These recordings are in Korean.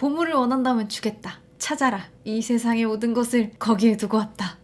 보물을 원한다면 주겠다. 찾아라. 이 세상의 모든 것을 거기에 두고 왔다.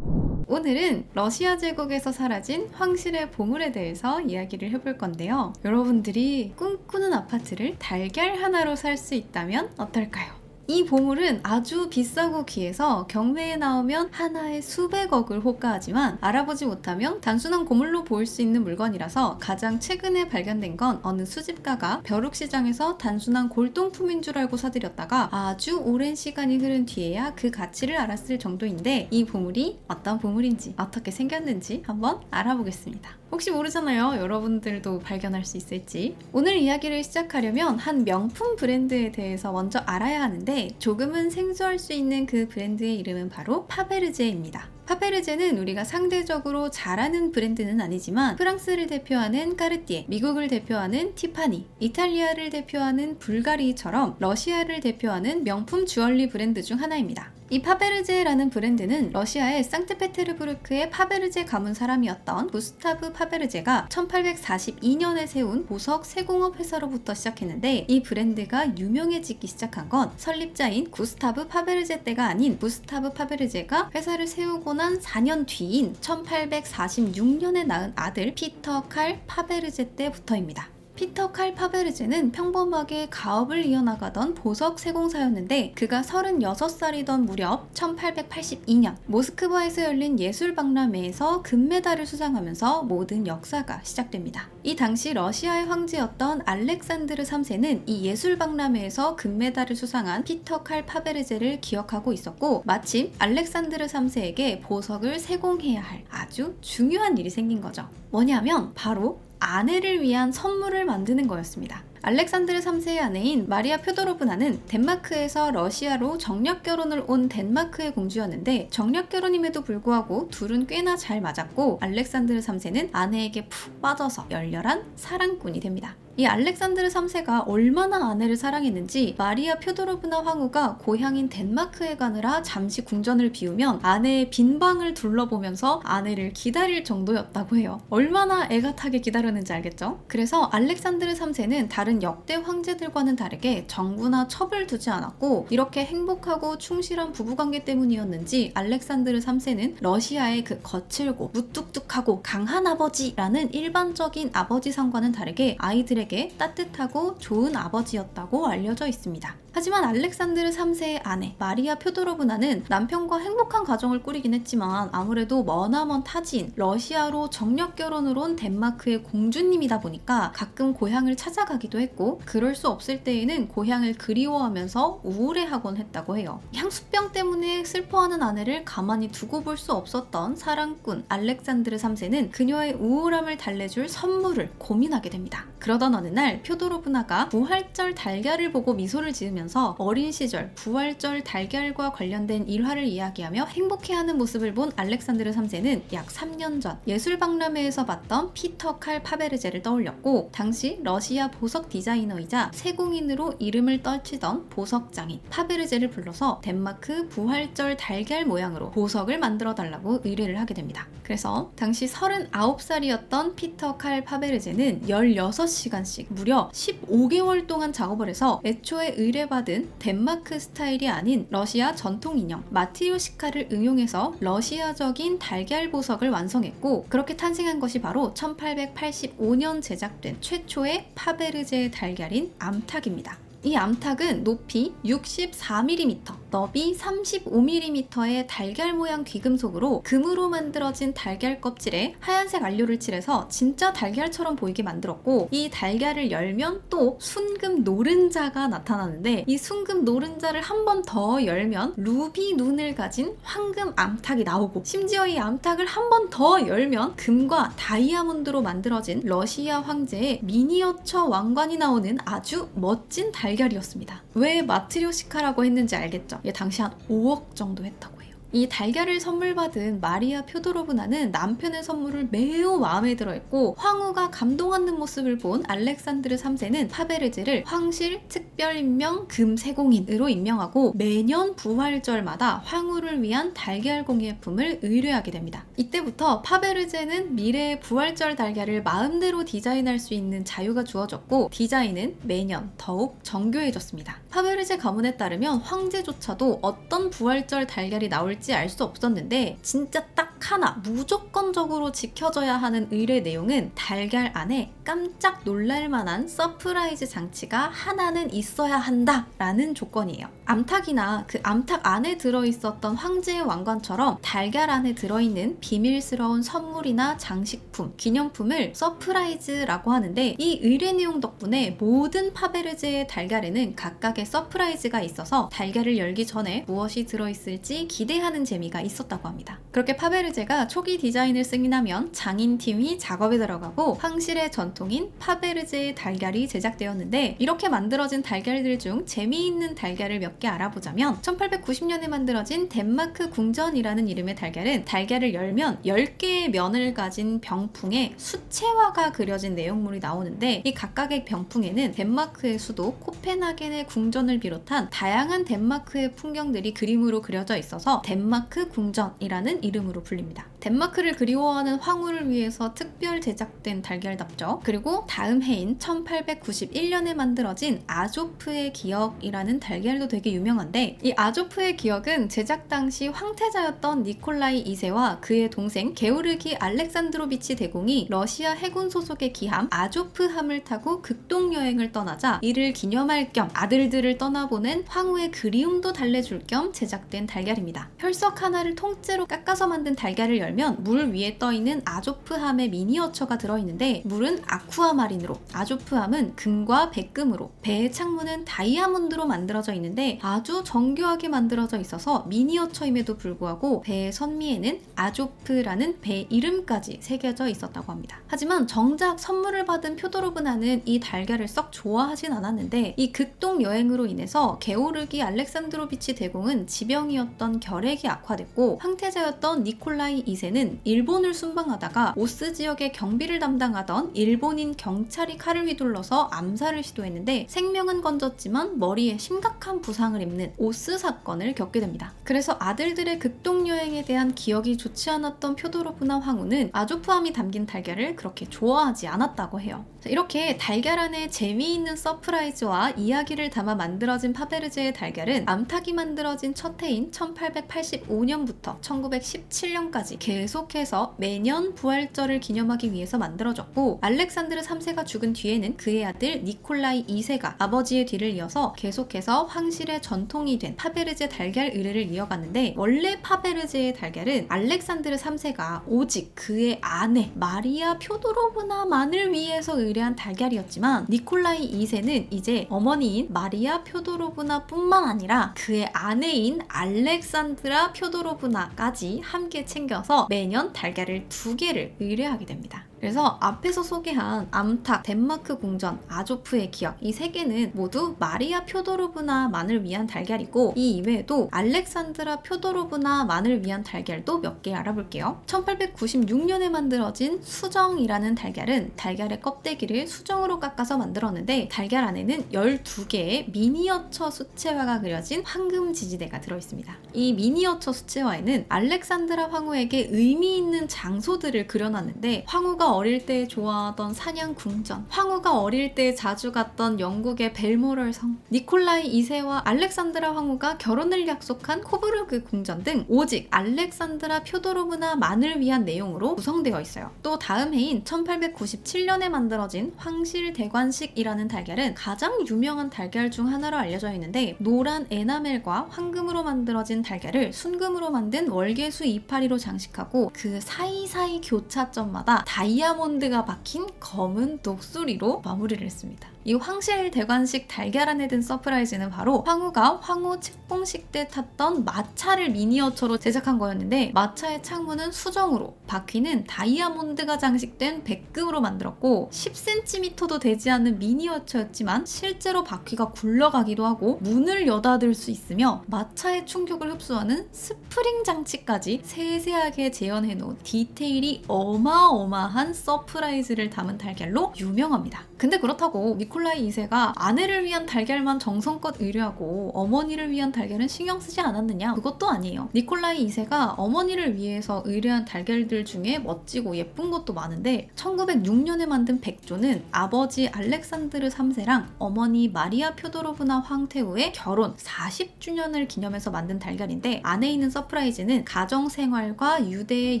오늘은 러시아 제국에서 사라진 황실의 보물에 대해서 이야기를 해볼 건데요. 여러분들이 꿈꾸는 아파트를 달걀 하나로 살 수 있다면 어떨까요? 이 보물은 아주 비싸고 귀해서 경매에 나오면 하나에 수백억을 호가하지만 알아보지 못하면 단순한 고물로 보일 수 있는 물건이라서 가장 최근에 발견된 건 어느 수집가가 벼룩시장에서 단순한 골동품인 줄 알고 사들였다가 아주 오랜 시간이 흐른 뒤에야 그 가치를 알았을 정도인데 이 보물이 어떤 보물인지 어떻게 생겼는지 한번 알아보겠습니다. 혹시 모르잖아요. 여러분들도 발견할 수 있을지. 오늘 이야기를 시작하려면 한 명품 브랜드에 대해서 먼저 알아야 하는데 조금은 생소할 수 있는 그 브랜드의 이름은 바로 파베르제입니다. 파베르제는 우리가 상대적으로 잘 아는 브랜드는 아니지만 프랑스를 대표하는 까르띠에, 미국을 대표하는 티파니, 이탈리아를 대표하는 불가리처럼 러시아를 대표하는 명품 주얼리 브랜드 중 하나입니다. 이 파베르제라는 브랜드는 러시아의 상트페테르부르크의 파베르제 가문 사람이었던 구스타브 파베르제가 1842년에 세운 보석 세공업 회사로부터 시작했는데 이 브랜드가 유명해지기 시작한 건 설립자인 구스타브 파베르제 때가 아닌 구스타브 파베르제가 회사를 세우고 난 4년 뒤인 1846년에 낳은 아들 피터 칼 파베르제 때부터입니다. 피터 칼 파베르제는 평범하게 가업을 이어나가던 보석 세공사였는데 그가 36살이던 무렵 1882년 모스크바에서 열린 예술 박람회에서 금메달을 수상하면서 모든 역사가 시작됩니다. 이 당시 러시아의 황제였던 알렉산드르 3세는 이 예술 박람회에서 금메달을 수상한 피터 칼 파베르제를 기억하고 있었고 마침 알렉산드르 3세에게 보석을 세공해야 할 아주 중요한 일이 생긴 거죠. 뭐냐면 바로 아내를 위한 선물을 만드는 거였습니다. 알렉산드르 3세의 아내인 마리아 표도로브나는 덴마크에서 러시아로 정략 결혼을 온 덴마크의 공주였는데 정략 결혼임에도 불구하고 둘은 꽤나 잘 맞았고 알렉산드르 3세는 아내에게 푹 빠져서 열렬한 사랑꾼이 됩니다. 이 알렉산드르 3세가 얼마나 아내를 사랑했는지 마리아 표도로브나 황후가 고향인 덴마크에 가느라 잠시 궁전을 비우면 아내의 빈 방을 둘러보면서 아내를 기다릴 정도였다고 해요. 얼마나 애가 타게 기다렸는지 알겠죠? 그래서 알렉산드르 3세는 다른 역대 황제들과는 다르게 정부나 첩을 두지 않았고 이렇게 행복하고 충실한 부부관계 때문이었는지 알렉산드르 3세는 러시아의 그 거칠고 무뚝뚝하고 강한 아버지라는 일반적인 아버지상과는 다르게 아이들 에게 따뜻하고 좋은 아버지였다고 알려져 있습니다. 하지만 알렉산드르 3세의 아내 마리아 표도로브나는 남편과 행복한 가정을 꾸리긴 했지만 아무래도 머나먼 타지인 러시아로 정력 결혼을 온 덴마크의 공주님이다 보니까 가끔 고향을 찾아가기도 했고 그럴 수 없을 때에는 고향을 그리워하면서 우울해하곤 했다고 해요. 향수병 때문에 슬퍼하는 아내를 가만히 두고 볼 수 없었던 사랑꾼 알렉산드르 3세는 그녀의 우울함을 달래줄 선물을 고민하게 됩니다. 그러 던 어느 날 표도로브나가 부활절 달걀을 보고 미소를 지으면서 어린 시절 부활절 달걀과 관련된 일화를 이야기하며 행복해하는 모습을 본 알렉산드르 3세는 약 3년 전 예술 박람회에서 봤던 피터 칼 파베르제를 떠올렸고 당시 러시아 보석 디자이너이자 세공인으로 이름을 떨치던 보석 장인 파베르제를 불러서 덴마크 부활절 달걀 모양으로 보석을 만들어 달라고 의뢰를 하게 됩니다. 그래서 당시 39살이었던 피터 칼 파베르제는 16시간 씩 무려 15개월 동안 작업을 해서 애초에 의뢰받은 덴마크 스타일이 아닌 러시아 전통 인형 마티오시카를 응용해서 러시아적인 달걀 보석을 완성했고 그렇게 탄생한 것이 바로 1885년 제작된 최초의 파베르제 달걀인 암탉입니다. 이 암탉은 높이 64mm, 너비 35mm의 달걀 모양 귀금속으로 금으로 만들어진 달걀 껍질에 하얀색 안료를 칠해서 진짜 달걀처럼 보이게 만들었고 이 달걀을 열면 또 순금 노른자가 나타나는데 이 순금 노른자를 한 번 더 열면 루비 눈을 가진 황금 암탉이 나오고 심지어 이 암탉을 한 번 더 열면 금과 다이아몬드로 만들어진 러시아 황제의 미니어처 왕관이 나오는 아주 멋진 달걀이었습니다. 왜 마트리오시카라고 했는지 알겠죠? 얘 당시 한 5억 정도 했다고. 이 달걀을 선물 받은 마리아 표도로브나는 남편의 선물을 매우 마음에 들어 했고 황후가 감동하는 모습을 본 알렉산드르 3세는 파베르제를 황실 특별임명 금세공인으로 임명하고 매년 부활절마다 황후를 위한 달걀 공예품을 의뢰하게 됩니다. 이때부터 파베르제는 미래의 부활절 달걀을 마음대로 디자인할 수 있는 자유가 주어졌고 디자인은 매년 더욱 정교해졌습니다. 파베르제 가문에 따르면 황제조차도 어떤 부활절 달걀이 나올 지 알 수 없었는데 진짜 딱 하나 무조건적으로 지켜져야 하는 의뢰 내용은 달걀 안에 깜짝 놀랄 만한 서프라이즈 장치가 하나는 있어야 한다라는 조건이에요. 암탉이나 그 암탉 안에 들어있었던 황제의 왕관처럼 달걀 안에 들어있는 비밀스러운 선물이나 장식품, 기념품을 서프라이즈라고 하는데 이 의뢰 내용 덕분에 모든 파베르제의 달걀에는 각각의 서프라이즈가 있어서 달걀을 열기 전에 무엇이 들어있을지 기대하 는 재미가 있었다고 합니다. 그렇게 파베르제가 초기 디자인을 승인하면 장인팀이 작업에 들어가고 황실의 전통인 파베르제의 달걀이 제작되었는데 이렇게 만들어진 달걀들 중 재미있는 달걀을 몇 개 알아보자면 1890년에 만들어진 덴마크 궁전이라는 이름의 달걀은 달걀을 열면 10개의 면을 가진 병풍에 수채화가 그려진 내용물이 나오는데 이 각각의 병풍에는 덴마크의 수도 코펜하겐의 궁전을 비롯한 다양한 덴마크의 풍경들이 그림으로 그려져 있어서 덴 마크 궁전이라는 이름으로 불립니다. 덴마크를 그리워하는 황후를 위해서 특별 제작된 달걀답죠. 그리고 다음 해인 1891년에 만들어진 아조프의 기억이라는 달걀도 되게 유명한데 이 아조프의 기억은 제작 당시 황태자였던 니콜라이 2세와 그의 동생 게오르기 알렉산드로비치 대공이 러시아 해군 소속의 기함 아조프함을 타고 극동 여행을 떠나자 이를 기념할 겸 아들들을 떠나보낸 황후의 그리움도 달래줄 겸 제작된 달걀입니다. 혈석 하나를 통째로 깎아서 만든 달걀을 열면 물 위에 떠 있는 아조프함의 미니어처가 들어있는데 물은 아쿠아마린으로 아조프함은 금과 백금으로 배의 창문은 다이아몬드로 만들어져 있는데 아주 정교하게 만들어져 있어서 미니어처임에도 불구하고 배의 선미에는 아조프라는 배 이름까지 새겨져 있었다고 합니다. 하지만 정작 선물을 받은 표도로브나는 이 달걀을 썩 좋아하진 않았는데 이 극동 여행으로 인해서 게오르기 알렉산드로비치 대공은 지병이었던 결핵 이 악화됐고 황태자였던 니콜라이 2세는 일본을 순방하다가 오스 지역의 경비를 담당하던 일본인 경찰이 칼을 휘둘러서 암살을 시도했는데 생명은 건졌지만 머리에 심각한 부상을 입는 오스 사건을 겪게 됩니다. 그래서 아들들의 극동 여행에 대한 기억이 좋지 않았던 표도로브나 황후는 아조프함이 담긴 달걀을 그렇게 좋아하지 않았다고 해요. 자, 이렇게 달걀 안에 재미있는 서프라이즈와 이야기를 담아 만들어진 파베르제의 달걀은 암탉이 만들어진 첫 해인 1885년부터 1917년까지 계속해서 매년 부활절을 기념하기 위해서 만들어졌고 알렉산드르 3세가 죽은 뒤에는 그의 아들 니콜라이 2세가 아버지의 뒤를 이어서 계속해서 황실의 전통이 된 파베르제 달걀 의뢰를 이어갔는데 원래 파베르제의 달걀은 알렉산드르 3세가 오직 그의 아내 마리아 표도로브나만을 위해서 의뢰 한 달걀이었지만 니콜라이 2세는 이제 어머니인 마리아 표도로브나 뿐만 아니라 그의 아내인 알렉산드라 표도로브나까지 함께 챙겨서 매년 달걀을 두 개를 의뢰하게 됩니다. 그래서 앞에서 소개한 암탉, 덴마크 궁전, 아조프의 기억 이 세 개는 모두 마리아 표도로브나만을 위한 달걀이고 이 이외에도 알렉산드라 표도로브나만을 위한 달걀도 몇 개 알아볼게요. 1896년에 만들어진 수정이라는 달걀은 달걀의 껍데기를 수정으로 깎아서 만들었는데 달걀 안에는 12개의 미니어처 수채화가 그려진 황금 지지대가 들어있습니다. 이 미니어처 수채화에는 알렉산드라 황후에게 의미 있는 장소들을 그려놨는데 황후가 어릴 때 좋아하던 사냥 궁전, 황후가 어릴 때 자주 갔던 영국의 벨모럴 성, 니콜라이 2세와 알렉산드라 황후가 결혼을 약속한 코브르그 궁전 등 오직 알렉산드라 표도로브나 만을 위한 내용으로 구성되어 있어요. 또 다음 해인 1897년에 만들어진 황실 대관식이라는 달걀은 가장 유명한 달걀 중 하나로 알려져 있는데 노란 에나멜과 황금으로 만들어진 달걀을 순금으로 만든 월계수 이파리로 장식하고 그 사이사이 교차점마다 다이 아몬드가 박힌 검은 독수리로 마무리를 했습니다. 이 황실 대관식 달걀 안에 든 서프라이즈는 바로 황후가 황후 책봉식 때 탔던 마차를 미니어처로 제작한 거였는데 마차의 창문은 수정으로 바퀴는 다이아몬드가 장식된 백금으로 만들었고 10cm도 되지 않는 미니어처였지만 실제로 바퀴가 굴러가기도 하고 문을 여닫을 수 있으며 마차의 충격을 흡수하는 스프링 장치까지 세세하게 재현해 놓은 디테일이 어마어마한 서프라이즈를 담은 달걀로 유명합니다. 근데 그렇다고 니콜라이 2세가 아내를 위한 달걀만 정성껏 의뢰하고 어머니를 위한 달걀은 신경 쓰지 않았느냐? 그것도 아니에요. 니콜라이 2세가 어머니를 위해서 의뢰한 달걀들 중에 멋지고 예쁜 것도 많은데 1906년에 만든 백조는 아버지 알렉산드르 3세랑 어머니 마리아 표도로브나 황태우의 결혼 40주년을 기념해서 만든 달걀인데 안에 있는 서프라이즈는 가정 생활과 유대의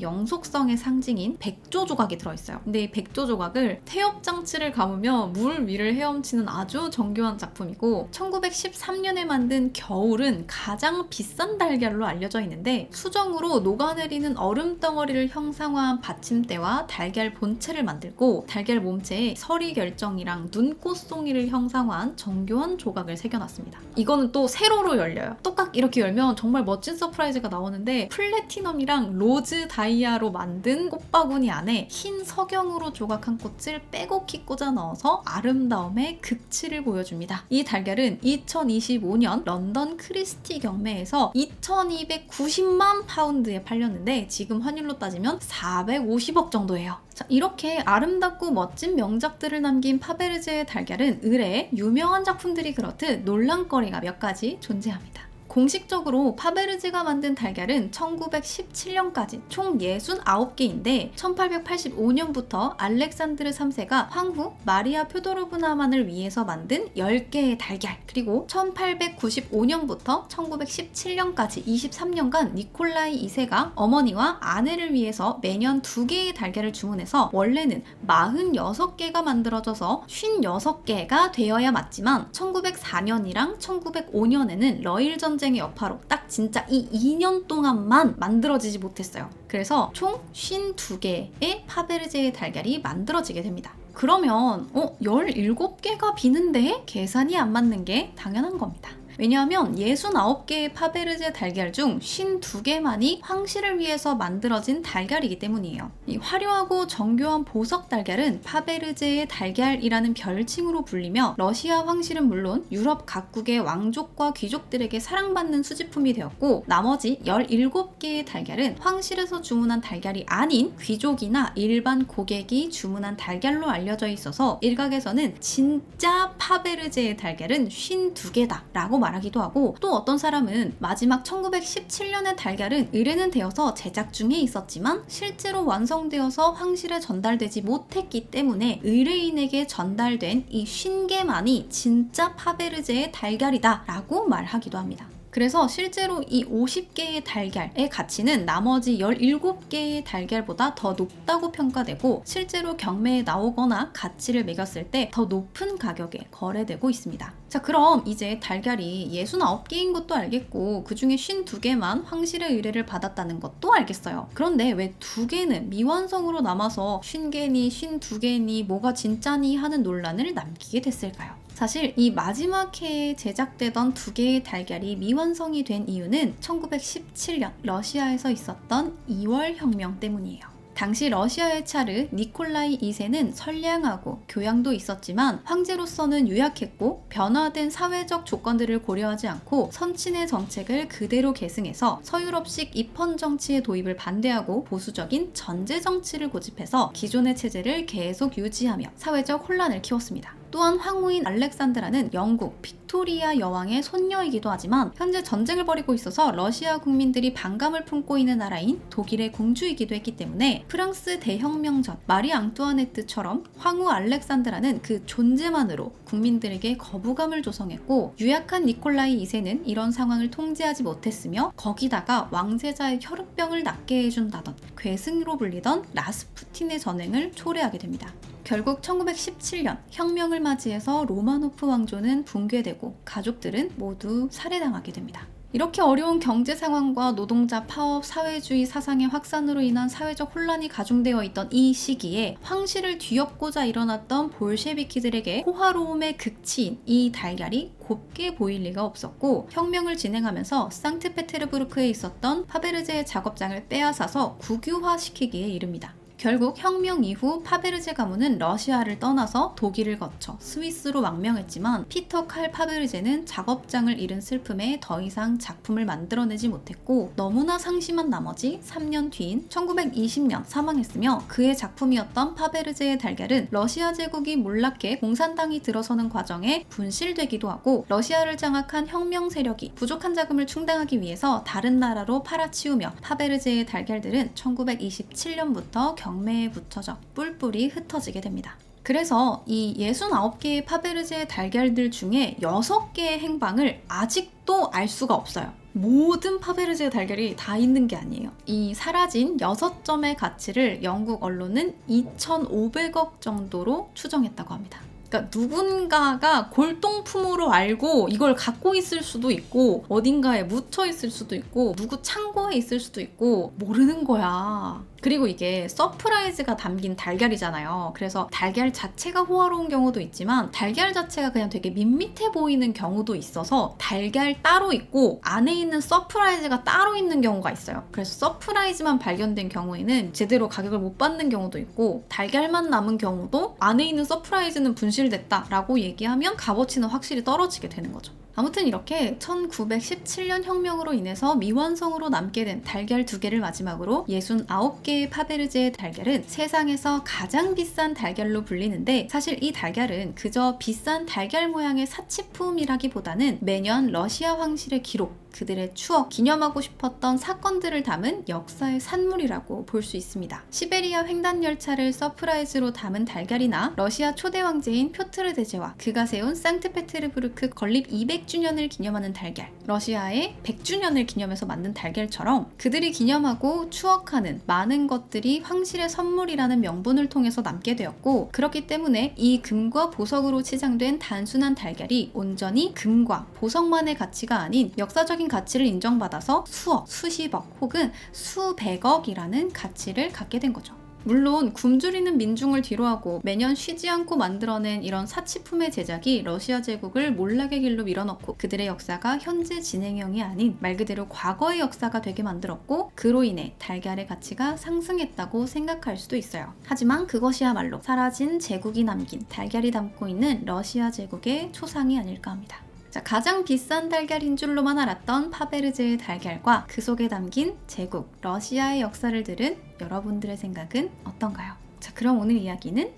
영속성의 상징인 백조 조각이 들어있어요. 근데 이 백조 조각을 태엽 장치를 감으 며물 위를 헤엄치는 아주 정교한 작품이고 1913년에 만든 겨울은 가장 비싼 달걀로 알려져 있는데 수정으로 녹아내리는 얼음 덩어리를 형상화한 받침대와 달걀 본체를 만들고 달걀 몸체에 서리 결정이랑 눈꽃송이를 형상화한 정교한 조각을 새겨놨습니다. 이거는 또 세로로 열려요. 똑딱 이렇게 열면 정말 멋진 서프라이즈가 나오는데 플래티넘이랑 로즈 다이아로 만든 꽃바구니 안에 흰 석영으로 조각한 꽃을 빼곡히 꽂아 넣어서 아름다움의 극치를 보여줍니다. 이 달걀은 2025년 런던 크리스티 경매에서 2290만 파운드에 팔렸는데 지금 환율로 따지면 450억 정도예요. 자, 이렇게 아름답고 멋진 명작들을 남긴 파베르제의 달걀은 의뢰 유명한 작품들이 그렇듯 논란거리가 몇 가지 존재합니다. 공식적으로 파베르지가 만든 달걀은 1917년까지 총 69개인데 1885년부터 알렉산드르 3세가 황후 마리아 표도로브나만을 위해서 만든 10개의 달걀 그리고 1895년부터 1917년까지 23년간 니콜라이 2세가 어머니와 아내를 위해서 매년 2개의 달걀을 주문해서 원래는 46개가 만들어져서 56개가 되어야 맞지만 1904년이랑 1905년에는 러일 전 쟁의 여파로 딱 진짜 이 2년 동안만 만들어지지 못했어요. 그래서 총 52개의 파베르제의 달걀이 만들어지게 됩니다. 그러면 어 17개가 비는데 계산이 안 맞는 게 당연한 겁니다. 왜냐하면 69개의 파베르제 달걀 중 52개만이 황실을 위해서 만들어진 달걀이기 때문이에요. 이 화려하고 정교한 보석 달걀은 파베르제의 달걀이라는 별칭으로 불리며 러시아 황실은 물론 유럽 각국의 왕족과 귀족들에게 사랑받는 수집품이 되었고 나머지 17개의 달걀은 황실에서 주문한 달걀이 아닌 귀족이나 일반 고객이 주문한 달걀로 알려져 있어서 일각에서는 진짜 파베르제의 달걀은 52개다 라고 말 하기도 하고 또 어떤 사람은 마지막 1917년의 달걀은 의뢰는 되어서 제작 중에 있었지만 실제로 완성되어서 황실에 전달되지 못했기 때문에 의뢰인에게 전달된 이 50개만이 진짜 파베르제의 달걀이다 라고 말하기도 합니다. 그래서 실제로 이 50개의 달걀의 가치는 나머지 17개의 달걀보다 더 높다고 평가되고 실제로 경매에 나오거나 가치를 매겼을 때 더 높은 가격에 거래되고 있습니다. 자, 그럼 이제 달걀이 69개인 것도 알겠고 그 중에 52개만 황실의 의뢰를 받았다는 것도 알겠어요. 그런데 왜 두 개는 미완성으로 남아서 50개니 52개니 뭐가 진짜니 하는 논란을 남기게 됐을까요? 사실 이 마지막 해에 제작되던 두 개의 달걀이 미완성이 된 이유는 1917년 러시아에서 있었던 2월 혁명 때문이에요. 당시 러시아의 차르 니콜라이 2세는 선량하고 교양도 있었지만 황제로서는 유약했고 변화된 사회적 조건들을 고려하지 않고 선친의 정책을 그대로 계승해서 서유럽식 입헌 정치의 도입을 반대하고 보수적인 전제 정치를 고집해서 기존의 체제를 계속 유지하며 사회적 혼란을 키웠습니다. 또한 황후인 알렉산드라는 영국 빅토리아 여왕의 손녀이기도 하지만 현재 전쟁을 벌이고 있어서 러시아 국민들이 반감을 품고 있는 나라인 독일의 공주이기도 했기 때문에 프랑스 대혁명 전 마리 앙뚜아네트처럼 황후 알렉산드라는 그 존재만으로 국민들에게 거부감을 조성했고 유약한 니콜라이 2세는 이런 상황을 통제하지 못했으며 거기다가 왕세자의 혈우병을 낫게 해준다던 괴승으로 불리던 라스푸틴의 전행을 초래하게 됩니다. 결국 1917년 혁명을 맞이해서 로마노프 왕조는 붕괴되고 가족들은 모두 살해당하게 됩니다. 이렇게 어려운 경제 상황과 노동자 파업, 사회주의 사상의 확산으로 인한 사회적 혼란이 가중되어 있던 이 시기에 황실을 뒤엎고자 일어났던 볼셰비키들에게 호화로움의 극치인 이 달걀이 곱게 보일 리가 없었고 혁명을 진행하면서 상트페테르부르크에 있었던 파베르제의 작업장을 빼앗아서 국유화시키기에 이릅니다. 결국 혁명 이후 파베르제 가문은 러시아를 떠나서 독일을 거쳐 스위스로 망명했지만 피터 칼 파베르제는 작업장을 잃은 슬픔에 더 이상 작품을 만들어내지 못했고 너무나 상심한 나머지 3년 뒤인 1920년 사망했으며 그의 작품이었던 파베르제의 달걀은 러시아 제국이 몰락해 공산당이 들어서는 과정에 분실되기도 하고 러시아를 장악한 혁명 세력이 부족한 자금을 충당하기 위해서 다른 나라로 팔아치우며 파베르제의 달걀들은 1927년부터 경매에 붙여져 뿔뿔이 흩어지게 됩니다. 그래서 이 69개의 파베르제 달걀들 중에 6개의 행방을 아직도 알 수가 없어요. 모든 파베르제 달걀이 다 있는 게 아니에요. 이 사라진 6점의 가치를 영국 언론은 2,500억 정도로 추정했다고 합니다. 그러니까 누군가가 골동품으로 알고 이걸 갖고 있을 수도 있고 어딘가에 묻혀 있을 수도 있고 누구 창고에 있을 수도 있고 모르는 거야. 그리고 이게 서프라이즈가 담긴 달걀이잖아요. 그래서 달걀 자체가 호화로운 경우도 있지만 달걀 자체가 그냥 되게 밋밋해 보이는 경우도 있어서 달걀 따로 있고 안에 있는 서프라이즈가 따로 있는 경우가 있어요. 그래서 서프라이즈만 발견된 경우에는 제대로 가격을 못 받는 경우도 있고 달걀만 남은 경우도 안에 있는 서프라이즈는 분실됐다라고 얘기하면 값어치는 확실히 떨어지게 되는 거죠. 아무튼 이렇게 1917년 혁명으로 인해서 미완성으로 남게 된 달걀 두 개를 마지막으로 69개의 파베르제의 달걀은 세상에서 가장 비싼 달걀로 불리는데 사실 이 달걀은 그저 비싼 달걀 모양의 사치품이라기보다는 매년 러시아 황실의 기록, 그들의 추억, 기념하고 싶었던 사건들을 담은 역사의 산물이라고 볼 수 있습니다. 시베리아 횡단 열차를 서프라이즈로 담은 달걀이나 러시아 초대 왕제인 표트르 대제와 그가 세운 상트페테르부르크 건립 200주년을 기념하는 달걀, 러시아의 100주년을 기념해서 만든 달걀처럼 그들이 기념하고 추억하는 많은 것들이 황실의 선물이라는 명분을 통해서 남게 되었고 그렇기 때문에 이 금과 보석으로 치장된 단순한 달걀이 온전히 금과 보석만의 가치가 아닌 역사 적인 가치를 인정받아서 수억, 수십억 혹은 수백억이라는 가치를 갖게 된 거죠. 물론 굶주리는 민중을 뒤로하고 매년 쉬지 않고 만들어낸 이런 사치품의 제작이 러시아 제국을 몰락의 길로 밀어넣고 그들의 역사가 현재 진행형이 아닌 말 그대로 과거의 역사가 되게 만들었고 그로 인해 달걀의 가치가 상승했다고 생각할 수도 있어요. 하지만 그것이야말로 사라진 제국이 남긴 달걀이 담고 있는 러시아 제국의 초상이 아닐까 합니다. 자, 가장 비싼 달걀인 줄로만 알았던 파베르제의 달걀과 그 속에 담긴 제국 러시아의 역사를 들은 여러분들의 생각은 어떤가요? 자, 그럼 오늘 이야기는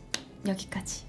여기까지.